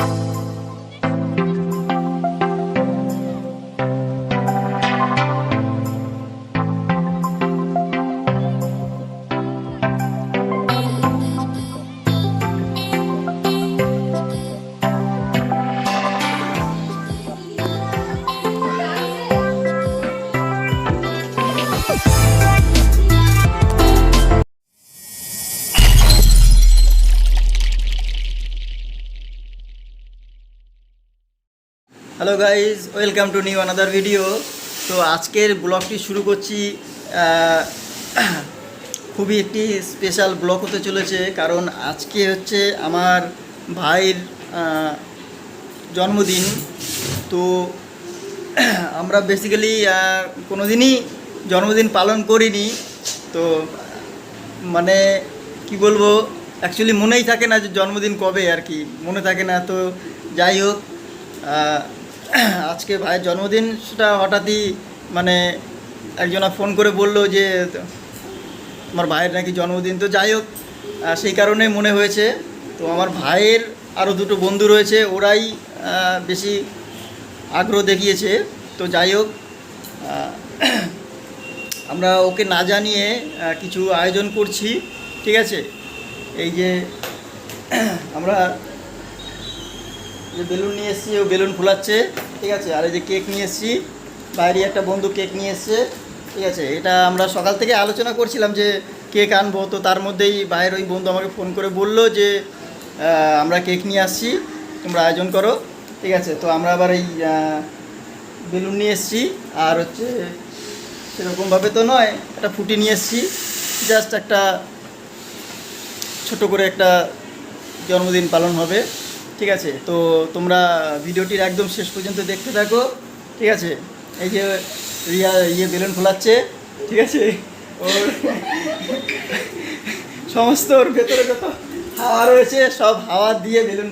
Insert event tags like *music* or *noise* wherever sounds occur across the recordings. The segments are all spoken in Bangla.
you hello guys welcome to new another video. তো আজকের ব্লগটি শুরু করছি খুবই একটি স্পেশাল ব্লগ হতে চলেছে, কারণ আজকে হচ্ছে আমার ভাইয়ের জন্মদিন। তো আমরা বেসিক্যালি কোনো দিনই জন্মদিন পালন করিনি। তো মানে কি বলব অ্যাকচুয়ালি মনেই থাকে না যে জন্মদিন কবে আর কি, মনে থাকে না। তো যাই হোক *clears throat* আজকে ভাইয়ের জন্মদিন, সেটা হঠাৎই মানে একজনা ফোন করে বলল যে আমার ভাইয়ের নাকি জন্মদিন। তো যাই হোক সেই কারণে মনে হয়েছে। তো আমার ভাইয়ের আরও দুটো বন্ধু রয়েছে, ওরাই বেশি আগ্রহ দেখিয়েছে। তো যাই হোক *clears throat* আমরা ওকে না জানিয়ে কিছু আয়োজন করছি, ঠিক আছে? এই যে, *clears throat* আমরা যে বেলুন নিয়ে এসেছি, ও বেলুন ফুলাচ্ছে, ঠিক আছে? আর এই যে কেক নিয়ে এসেছি, বাইরে একটা বন্ধু কেক নিয়ে এসছে, ঠিক আছে? এটা আমরা সকাল থেকে আলোচনা করছিলাম যে কেক আনব, তো তার মধ্যেই বাইরের ওই বন্ধু আমাকে ফোন করে বলল যে আমরা কেক নিয়ে আসছি, তোমরা আয়োজন করো, ঠিক আছে? তো আমরা আবার এই বেলুন নিয়ে এসেছি, আর হচ্ছে সেরকমভাবে তো নয়, একটা ফুটি নিয়ে এসেছি, জাস্ট একটা ছোট করে একটা জন্মদিন পালন হবে। ঠিক আছে তো তোমরা ভিডিওটির একদম শেষ পর্যন্ত দেখতে থাকো ঠিক আছে? এই যে রিয়া ইয়ে বেলুন ফোলাচ্ছে ঠিক আছে? ওর সমস্ত ওর ভেতরে যত হাওয়া রয়েছে সব হাওয়া দিয়ে বেলুন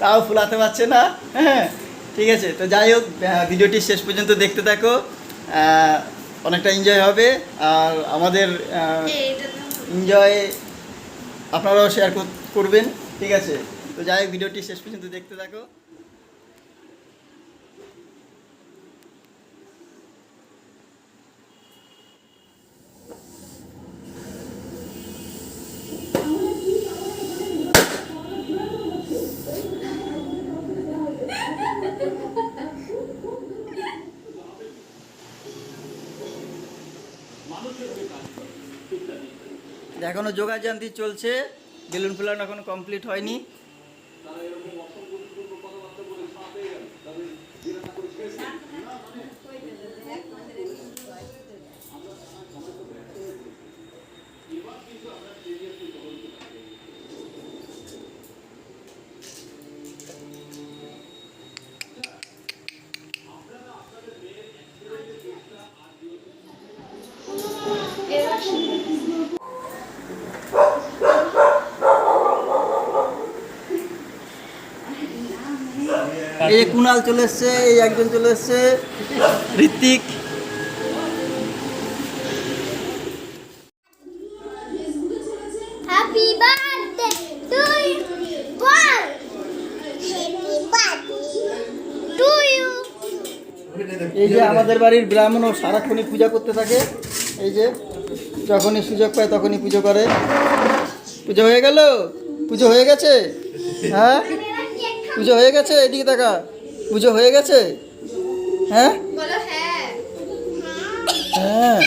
তাও ফুলাতে পারছে না হ্যাঁ? ঠিক আছে তো যাই হোক ভিডিওটি শেষ পর্যন্ত দেখতে থাকো অনেকটা এনজয় হবে আর আমাদের এনজয় আপনারাও শেয়ার করবেন ঠিক আছে? তো যাই হোক, ভিডিওটি শেষ পর্যন্ত দেখতে থাকো। এখনও যোগাযান্তি চলছে। বেলুন ফুলানো এখনও কমপ্লিট হয়নি। এই কুনাল চলে এসছে এই একজন চলে এসছে ঋত্বিক. এই যে আমাদের বাড়ির ব্রাহ্মণও সারাক্ষণই পূজা করতে থাকে। এই যে যখনই সুযোগ পায় তখনই পুজো করে। পুজো হয়ে গেল? পুজো হয়ে গেছে? হ্যাঁ? পুজো হয়ে গেছে? এদিকে দেখা পুজো হয়ে গেছে? হ্যাঁ? হ্যাঁ। হ্যাঁ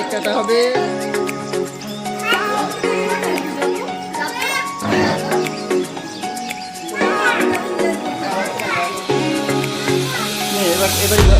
কেক কাটা হবে? এবার এবার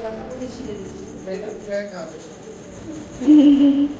বই আকার বই আকার ওর জন্মদিন ভালো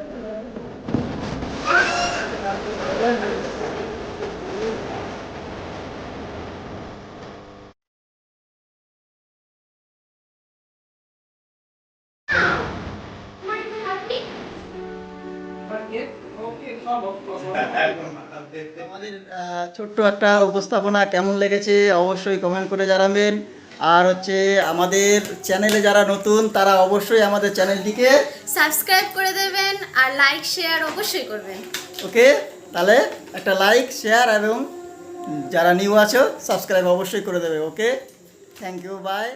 আমাদের ছোট্ট একটা উপস্থাপনা কেমন লেগেছে অবশ্যই কমেন্ট করে জানাবেন। আর হচ্ছে আমাদের চ্যানেলে যারা নতুন তারা অবশ্যই আমাদের চ্যানেলটিকে সাবস্ক্রাইব করে দেবেন আর লাইক শেয়ার অবশ্যই করবেন। ওকে? তাহলে একটা লাইক শেয়ার এবং যারা নিউ আছো সাবস্ক্রাইব অবশ্যই করে দেবে ওকে? Thank you by